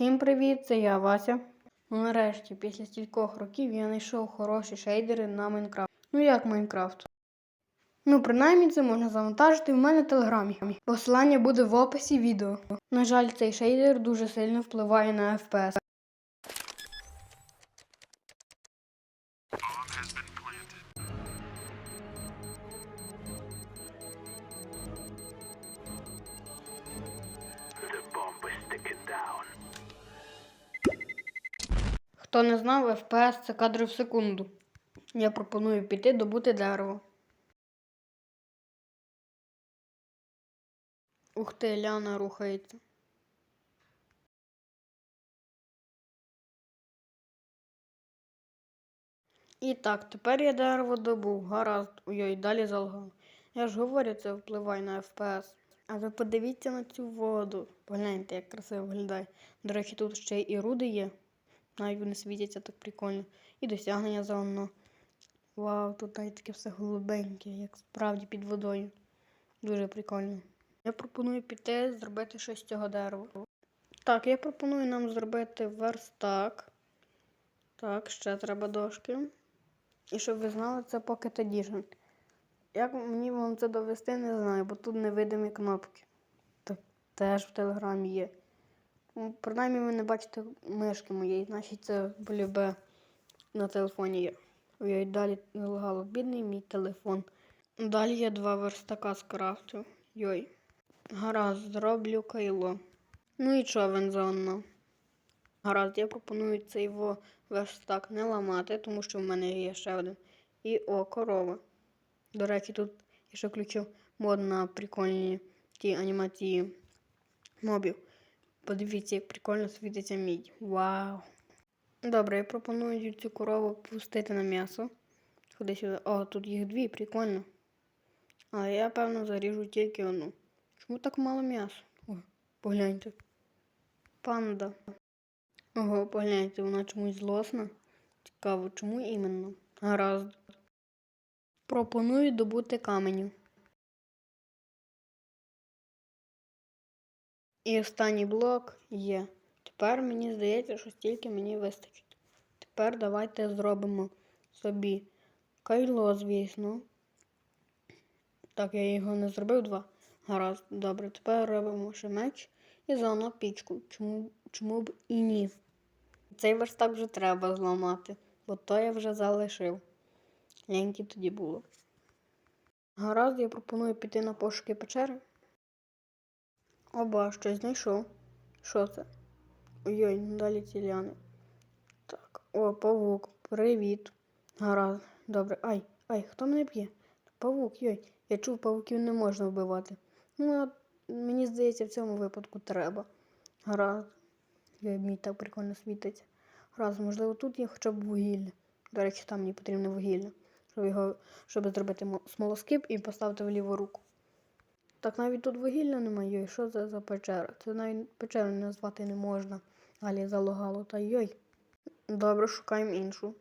Всім привіт, це я Вася. Ну, нарешті, після стількох років я знайшов хороші шейдери на Майнкрафт. Ну як Майнкрафт? Ну, принаймні це можна завантажити в мене в телеграмі. Посилання буде в описі відео. На жаль, цей шейдер дуже сильно впливає на FPS. Хто не знав, FPS це кадри в секунду. Я пропоную піти добути дерево. Ух ти, Ляна рухається. І так, тепер я дерево добув. Гаразд, ой, далі залгав. Я ж говорю, це впливає на FPS. А ви подивіться на цю воду. Погляньте, як красиво виглядає. До речі, тут ще і руди є. Навіть вони світяться так прикольно. І досягнення заодно. Вау, тут навіть таке все голубеньке, як справді під водою. Дуже прикольно. Я пропоную піти зробити щось з цього дерева. Так, я пропоную нам зробити верстак. Так, ще треба дошки. І щоб ви знали, це Pocket Edition. Як мені вам це довести, не знаю, бо тут невидимі кнопки. Так теж в телеграмі є. Ну, Принаймні ви не бачите мишки моєї, значить це полюбе на телефоні є. Ой, далі залагало бідний мій телефон. Далі є два верстака з крафту. Йой. Гаразд, зроблю кайло. Ну і човен заодно. Гаразд, я пропоную цей во верстак не ламати, тому що в мене є ще один. І о, корова. До речі, тут я ще включив мод на прикольні ті анімації мобів. Подивіться, як прикольно світиться мідь. Вау! Добре, я пропоную цю корову пустити на м'ясо. Ходи сюди. О, тут їх дві, прикольно. Але я, певно, заріжу тільки одну. Чому так мало м'яса? О, погляньте. Панда. Ого, погляньте, вона чомусь злосна. Цікаво, чому іменно? Гаразд. Пропоную добути каменю. І останній блок є. Тепер мені здається, що стільки мені вистачить. Тепер давайте зробимо собі кайло, звісно. Так, я його не зробив два. Гаразд, добре. Тепер робимо ще меч і заодно пічку. Чому, чому б і ні? Цей верстак вже треба зламати, бо то я вже залишив. Ленькі тоді було. Гаразд, я пропоную піти на пошуки печери. Оба, щось знайшов. Що це? Ой-ой, далі ціляни. Так, о, павук, привіт. Гаразд, добре. Ай, ай, хто мене б'є? Павук, йой. Я чув, павуків не можна вбивати. Ну, а мені здається, в цьому випадку треба. Гаразд. Йой, мій так прикольно світиться. Гаразд, можливо, тут є хоча б вугілля. До речі, там мені потрібне вугілля, щоб його, щоб зробити смолоскип і поставити в ліву руку. Так навіть тут вугілля немає. Йой, що це за печера? Це навіть печеру назвати не можна. Алі залогало, та йой. Добре, шукаємо іншу.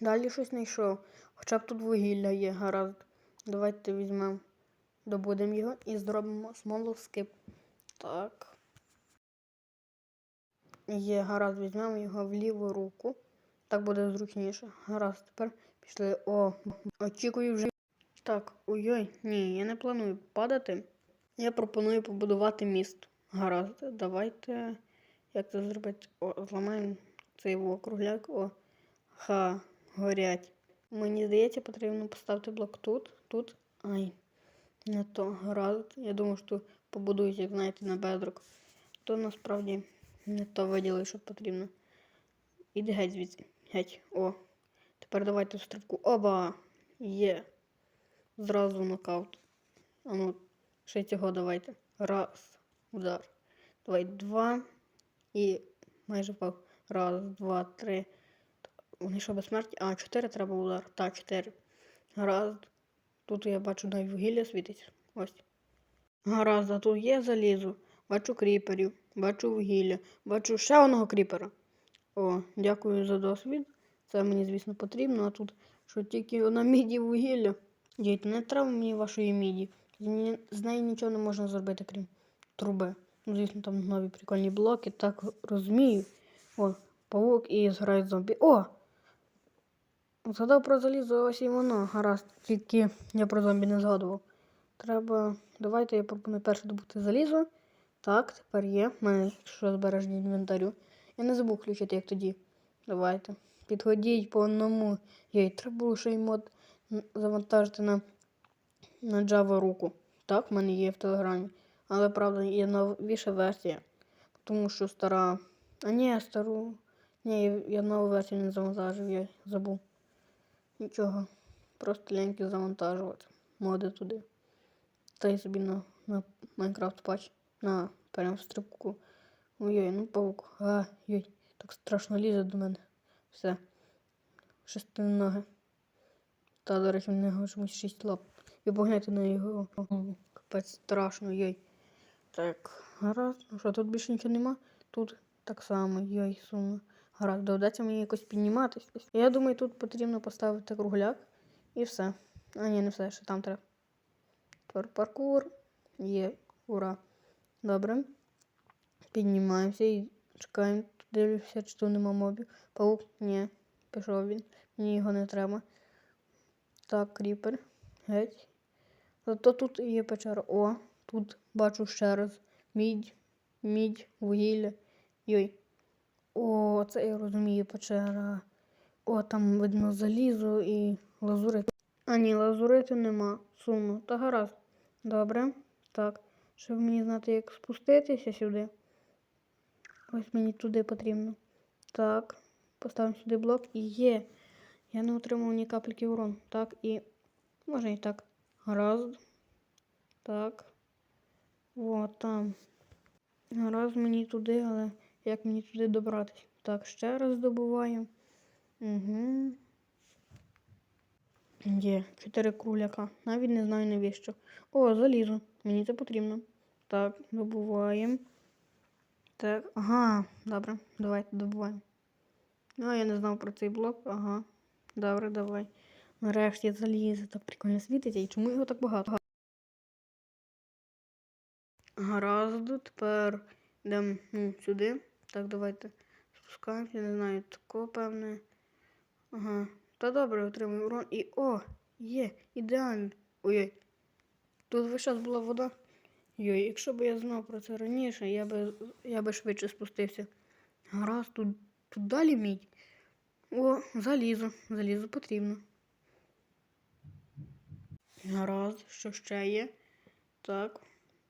Далі щось знайшов. Хоча б тут вугілля є, гаразд. Давайте візьмемо, добудемо його і зробимо смолоскип. Так. Є, гаразд, візьмемо його в ліву руку. Так буде зручніше. Гаразд, тепер пішли. О, очікую вже. Так, ой-ой, ні, я не планую падати. Я пропоную побудувати міст. Гаразд, давайте. Як це зробити? О, зламаємо цей округляк. О, ха, горять. Мені здається, потрібно поставити блок тут, тут. Ай, не то. Гаразд. Я думаю, що побудують, як знаєте, на бедрок. То насправді не то виділи, що потрібно. Іди геть звідси. Геть. О. Тепер давайте в стрибку. Оба! Є. Зразу нокаут. А ну, ще цього давайте. Раз. Удар. Давай два. І майже впав. Раз, два, три. Вони що безсмерті? А, чотири треба удар. Так, чотири. Гаразд. Тут я бачу навіть вугілля світиться. Ось. Гаразд, а тут є залізо. Бачу кріперів, бачу вугілля, бачу ще одного кріпера. О, дякую за досвід. Це мені, звісно, потрібно, а тут що тільки на міді вугілля. Дійте, не треба мені вашої міді. З неї- нічого не можна зробити, крім труби. Ну, звісно, там нові прикольні блоки, так розумію. О, павук і зграє зомбі. О! Згадав про залізо, ось і воно. Гаразд, тільки я про зомбі не згадував. Треба. Давайте я пропоную перше добути залізо. Так, тепер є. У мене що збереження інвентарю. Я не забув включити, як тоді. Давайте. Підходіть по одному. Їй треба було ще й мод завантажити на, на Java руку. Так, в мене є в Телеграмі. Але правда є новіша версія. Тому що стара. А ні, стару. Ні, я- нову версію не завантажив, я забув. Нічого. Просто ляньки завантажувати. Моди туди. Та й собі на, на Майнкрафт патч. На прям стрибку. Ой-ой, ну паук. А, йой, так страшно лізе до мене. Все. Шести речі, в нього чомусь шість лап. І погляньте на його. Капець страшно, йой. Так, гаразд. Ну що, тут більше нічого нема? Тут так само, йой, сумно. Гаразд, доведеться мені якось підніматись. Я думаю, тут потрібно поставити кругляк і все. А ні, не все, ще там треба. Пар паркур. Є, ура. Добре. Піднімаємося і чекаємо. Дивлюся, чи тут нема мобів. Паук, ні, пішов він. Мені його не треба. Так, кріпер. Геть. Зато тут є печера. О, тут бачу ще раз. Мідь, мідь, вугілля. Йой. О, це я розумію печера. О, там видно залізо і лазурит. А ні, лазуриту нема. Сумно. Та гаразд. Добре. Так. Щоб мені знати, як спуститися сюди. Ось мені туди потрібно. Так. Поставимо сюди блок і є. Я не отримав ні капельки урон. Так, і. Можна і так. Гаразд. Так. О, там. Гаразд мені туди, але як мені туди добратися? Так, ще раз добуваємо. Угу. Є, чотири кругляка. Навіть не знаю навіщо. О, залізо. Мені це потрібно. Так, добуваємо. Так, ага, добре, давайте добуваємо. А, я не знав про цей блок. Ага. Добре, давай. Нарешті залізо. Так прикольно світиться. І чому його так багато? Гаразд, тепер йдемо ну, сюди. Так, давайте спускаємося, не знаю, такого певне. Ага. Та добре, отримую урон. І о! Є, ідеально. Ой-ой. Тут весь час була вода. Йой, якщо б я знав про це раніше, я би, я би швидше спустився. Гаразд, тут, тут далі мідь. О, залізо. Залізо потрібно. Гаразд, що ще є? Так,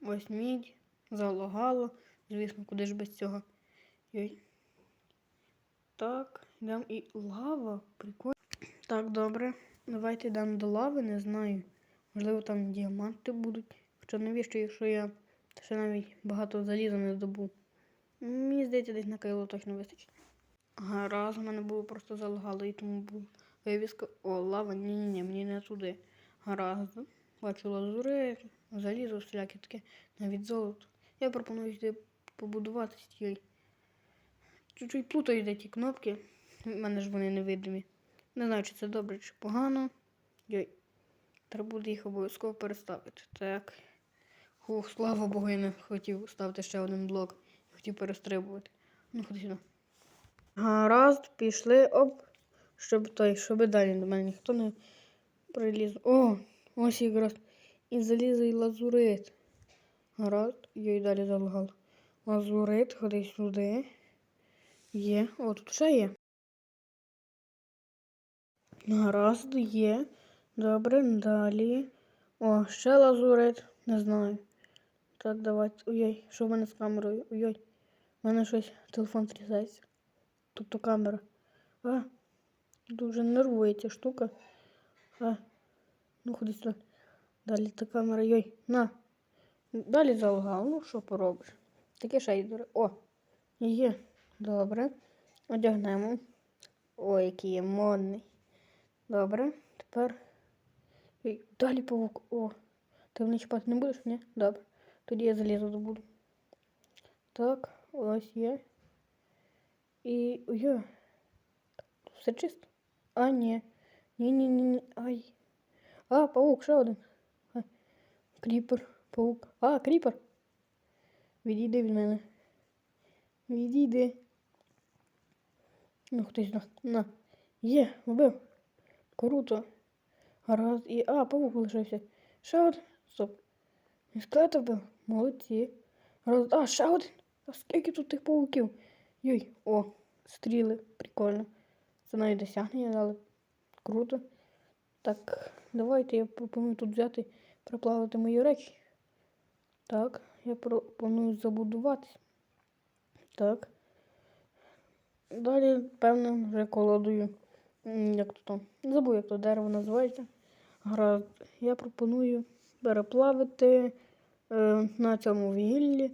ось мідь, залагало. Звісно, куди ж без цього. Йой. Так, йдемо і лава. Прикольно. Так, добре. Давайте йдемо до лави, не знаю. Можливо, там діаманти будуть. Хоча навіщо, якщо я ще навіть багато заліза не здобув. Мені здається, десь на кайло точно вистачить. Гаразд, у мене було просто залагало, і тому був вивіска. О, лава, ні-ні-ні, мені не туди. Гаразд. Бачу лазури, залізо, всіляке таке, навіть золото. Я пропоную сюди побудувати стіль. Чуть-чуть плутаю де ті кнопки. У мене ж вони невидимі. Не знаю, чи це добре, чи погано. Йой. Треба буде їх обов'язково переставити. Так. Хух, слава Богу, я не хотів ставити ще один блок. Хотів перестрибувати. Ну, ходи сюди. Гаразд, пішли, оп. Щоб той, щоб далі до мене ніхто не приліз. О, ось якраз і залізо, лазурит. Гаразд, я й далі залагав. Лазурит, ходи сюди. Є. О, тут ще є. Гаразд, є. Добре, далі. О, ще лазурит. Не знаю. Так, давайте. Ой-ой, що в мене з камерою? Ой-ой. У мене щось телефон трясається. Тобто камера. А, дуже нервує ця штука. А, ну ходи сюди. Далі та камера. Йой, на. Далі залагав. Ну, що поробиш? Таке шейдери. О, є. Добре. Одягнемо. Ой, який є модний. Добре. Тепер. Ой, Далі павук. О. Ти мене чіпати не будеш? Ні? Добре. Тоді я залізу добуду. Так, ось є. І. Ой. Все чисто. А, ні. Ні-ні-ні. Ай. А, паук, ще один. А, кріпер, паук. А, кріпер. Відійди від мене. Відійди. Ну, хтось на. На. Є, вбив. Круто. Гаразд. І. А, павук лишився. Ще один. Стоп. Скелета вбив. Молодці. Гаразд. А, ще. А скільки тут тих павуків? Йой, о, стріли. Прикольно. Це навіть досягнення дали. Круто. Так, давайте я пропоную тут взяти, проплавити мої речі. Так, я пропоную забудуватись. Так. Далі, певно, вже колодою. Як то там? Забув, як то дерево називається. Гаразд. Я пропоную переплавити е, на цьому вугіллі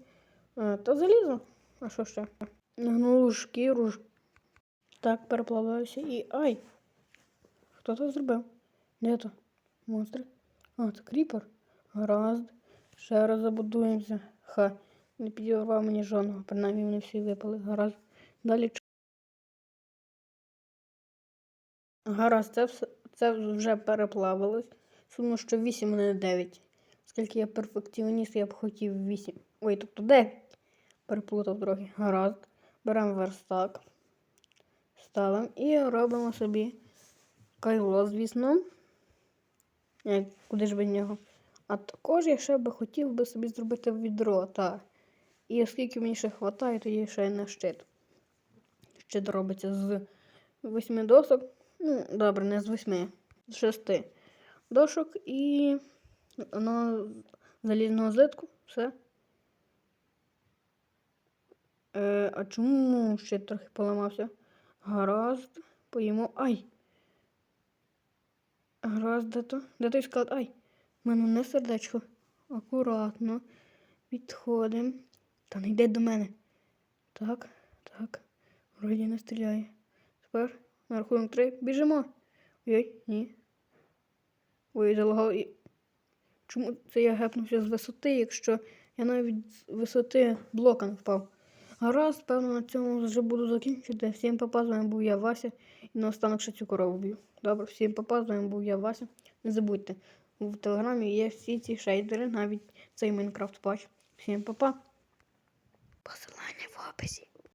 е, та залізо. А що ще? Нагнулу шкіру. Так, переплавляюся і. Ай! Хто це зробив? Де то? Монстри? А, це кріпер. Гаразд. Ще раз забудуємося. Ха. Не підірвав мені жодного, принаймні вони всі випали. Гаразд. Далі. Гаразд, це, все, це вже переплавилось. Сумно, що 8, а не 9. Оскільки я перфекціоніст, я б хотів 8. Ой, тобто 9. Переплутав трохи. Гаразд. Беремо верстак. Ставимо і робимо собі кайло, звісно. Е, Куди ж без нього? А також я ще би хотів би собі зробити відро, так. І оскільки мені ще вистачає, то є ще й на щит. Щит робиться з восьми досок. Ну, добре, не з восьми, з шести дошок і на залізного злитку. Все. Е, а чому щит трохи поламався? Гаразд, поїмо. Ай! Гаразд, де то? Де той склад? Ай! Мене не сердечко. Акуратно. Підходимо. Та не йде до мене. Так, так. Вроді не стріляє. Тепер на рахунок три. Біжимо. Ой, ні. Ой, залагав і. Чому це я гепнувся з висоти, якщо я навіть з висоти блока не впав? Гаразд, певно, на цьому вже буду закінчити. Всім папа, з вами був я Вася. І наостанок ще цю корову б'ю. Добре, всім папа, з вами був я Вася. Не забудьте, в телеграмі є всі ці шейдери, навіть цей Майнкрафт патч. Всім папа. Посилання в описі.